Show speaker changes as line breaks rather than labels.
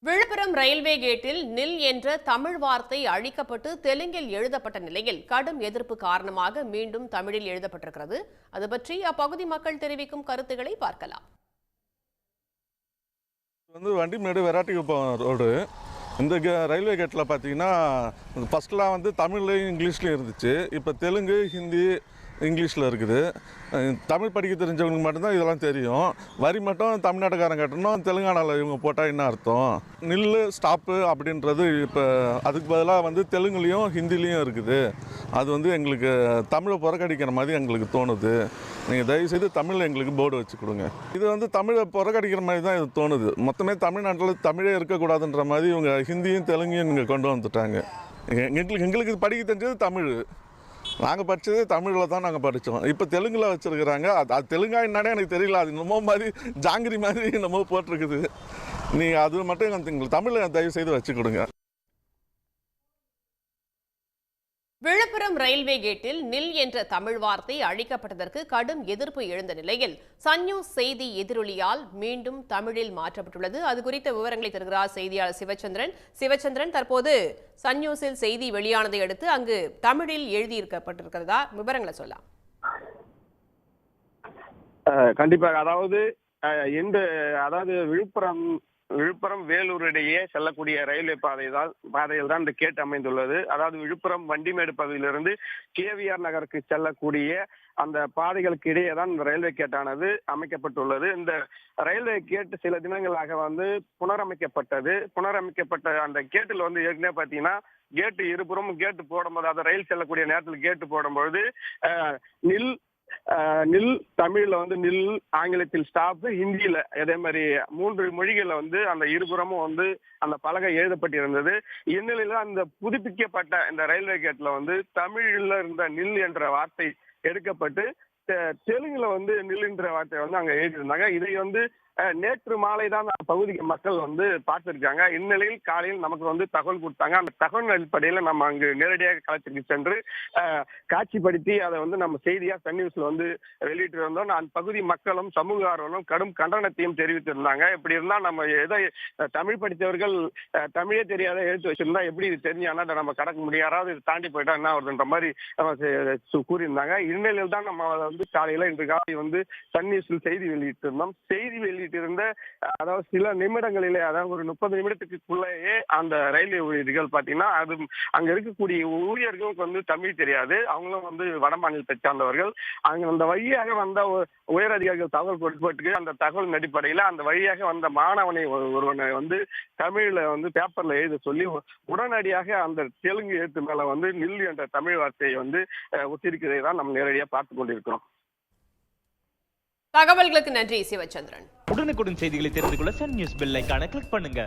Villupuram railway கேட்டில் நில் என்ற தமிழ் வார்த்தை அழிக்கப்பட்டு தெலுங்கில் எழுதப்பட்ட நிலையில் கடும் எதிர்ப்பு காரணமாக மீண்டும் தமிழில் எழுதப்பட்டிருக்கிறது. அது பற்றி அப்பகுதி மக்கள் தெரிவிக்கும் கருத்துக்களை பார்க்கலாம்.
வந்து வண்டிமேடு வெராட்டிக்குப்பம் ரோடு. இந்த கே- ரயில்வே கேட்டில் பார்த்தீங்கன்னா ஃபஸ்ட்லாம் வந்து தமிழ்லையும் இங்கிலீஷ்லையும் இருந்துச்சு. இப்போ தெலுங்கு ஹிந்தி இங்கிலீஷில் இருக்குது. தமிழ் படிக்க தெரிஞ்சவங்களுக்கு மட்டும்தான் இதெல்லாம் தெரியும். வரி மட்டும் தமிழ்நாட்டுக்காரன் கட்டணும் தெலுங்கானாவில் இவங்க போட்டால் என்ன அர்த்தம்? நில்லு ஸ்டாப்பு அப்படின்றது இப்போ அதுக்கு பதிலாக வந்து தெலுங்குலேயும் ஹிந்திலையும் இருக்குது. அது வந்து எங்களுக்கு தமிழை புறக்கடிக்கிற மாதிரி எங்களுக்கு தோணுது. நீங்கள் தயவுசெய்து தமிழில் எங்களுக்கு போர்டு வச்சு கொடுங்க. இது வந்து தமிழை புறக்கடிக்கிற மாதிரி தான் இது தோணுது. மொத்தமே தமிழ்நாட்டில் தமிழே இருக்கக்கூடாதுன்ற மாதிரி இவங்க ஹிந்தியும் தெலுங்கையும் இங்கே கொண்டு வந்துட்டாங்க. எங்களுக்கு எங்களுக்கு படிக்க தெரிஞ்சது தமிழ். நாங்கள் படித்தது தமிழில் தான் நாங்கள் படித்தோம் இப்போ தெலுங்கில் வச்சுருக்குறாங்க. அது அது தெலுங்கா என்னன்னே எனக்கு தெரியல. அது என்னமோ மாதிரி ஜாங்கிரி மாதிரி என்னமோ போட்டிருக்குது. நீங்கள் அது மட்டும் எங்களுக்கு தமிழில் தயவு செய்து வச்சு கொடுங்க.
விழுப்புரம் ரயில்வே கேட்டில் நில் என்ற தமிழ் வார்த்தை அழிக்கப்பட்டதற்கு கடும் எதிர்ப்பு எழுந்த நிலையில் சன் செய்தி எதிரொலியால் மீண்டும் தமிழில் மாற்றப்பட்டுள்ளது. அது குறித்த விவரங்களை தருகிறார் செய்தியாளர் சிவச்சந்திரன். சிவச்சந்திரன் தற்போது சன்யூஸில் செய்தி வெளியானதை அடுத்து அங்கு தமிழில் எழுதியிருக்கப்பட்டிருக்கிறதா? விவரங்களை சொல்லலாம்.
கண்டிப்பாக. அதாவது எந்த அதாவது விழுப்புரம் விழுப்புரம் வேலூர் இடையே செல்லக்கூடிய ரயில்வே பாதை தான் பாதையில் தான் இந்த கேட் அமைந்துள்ளது. அதாவது விழுப்புரம் வண்டிமேடு பகுதியிலிருந்து கேவிஆர் நகருக்கு செல்லக்கூடிய அந்த பாதைகளுக்கு இடையே தான் இந்த ரயில்வே கேட்டானது அமைக்கப்பட்டுள்ளது. இந்த ரயில்வே கேட் சில தினங்களாக வந்து புனரமைக்கப்பட்டது. புனரமைக்கப்பட்ட அந்த கேட்டில் வந்து ஏற்கனவே பார்த்தீங்கன்னா கேட்டு இருபுறமும் கேட்டு போடும்போது அதாவது ரயில் செல்லக்கூடிய நேரத்தில் கேட்டு போடும்பொழுது நில் நில் தமிழ்ல வந்து நில் ஆங்கிலத்தில் ஸ்டாப் ஹிந்தியில அதே மாதிரி மூன்று மொழிகள்ல வந்து அந்த இருபுறமும் வந்து அந்த பலகை எழுதப்பட்டிருந்தது. இந்நிலையில அந்த புதுப்பிக்கப்பட்ட இந்த ரயில்வே கேட்ல வந்து தமிழ்ல இருந்த நில் என்ற வார்த்தை எடுக்கப்பட்டு தெலுங்குல வந்து நிலின்ற வார்த்தை வந்து அங்க எழுதியிருந்தாங்க. இதை வந்து நேற்று மாலை தான் அந்த பகுதிக்கு மக்கள் வந்து பார்த்திருக்காங்க. இந்நிலையில் காலையில் நமக்கு வந்து தகவல் கொடுத்தாங்க. அந்த தகவல் அடிப்படையில் நம்ம அங்கு நேரடியாக களத்திற்கு சென்று காட்சிப்படுத்தி அதை வந்து நம்ம செய்தியா சன் நியூஸ்ல வந்து வெளியிட்டு இருந்தோம் அந்த பகுதி மக்களும் சமூக ஆர்வலும் கடும் கண்டனத்தையும் தெரிவித்திருந்தாங்க. இப்படி இருந்தா நம்ம எதை தமிழ் படித்தவர்கள் அஹ், தமிழே தெரியாத எழுத்து வச்சிருந்தா எப்படி இது தெரிஞ்சானா அதை நம்ம கடக்க முடியும்? யாராவது இது தாண்டி போயிட்டா என்ன வருதுன்ற மாதிரி நம்ம கூறியிருந்தாங்க. இந்நிலையில் தான் நம்ம அதை வந்து காலையில இன்று காலை வந்து சன் நியூஸில் செய்தி வெளியிட்டிருந்தோம். செய்தி வெளியிட்டிருந்த அதாவது சில நிமிடங்களிலே அதாவது ஒரு முப்பது நிமிடத்துக்குள்ளேயே அந்த ரயில்வே ஊழியர்கள் பாத்தீங்கன்னா அது அங்க இருக்கக்கூடிய ஊழியர்களுக்கு வந்து தமிழ் தெரியாது. அவங்களும் வந்து வட மாநிலத்தை சார்ந்தவர்கள். அங்க அந்த வழியாக வந்த உயர் அதிகாரிகள் தகவல் கொடுப்பதற்கு அந்த தகவல் அடிப்படையில அந்த வழியாக வந்த மாணவனை ஒருவனை வந்து தமிழ்ல வந்து பேப்பர்ல எழுத சொல்லி உடனடியாக அந்த தெலுங்கு எழுத்து மேல வந்து நில் என்ற தமிழ் வார்த்தையை வந்து ஒத்திருக்கிறதை தான் நம்ம நேரடியாக பார்த்து கொண்டிருக்கிறோம்.
தகவல்களுக்கு நன்றி சிவச்சந்திரன்.
உடனுக்குடன் செய்திகளை தெரிந்து கொள்ள சன் நியூஸ் பெல் ஐக்கான கிளிக் பண்ணுங்க.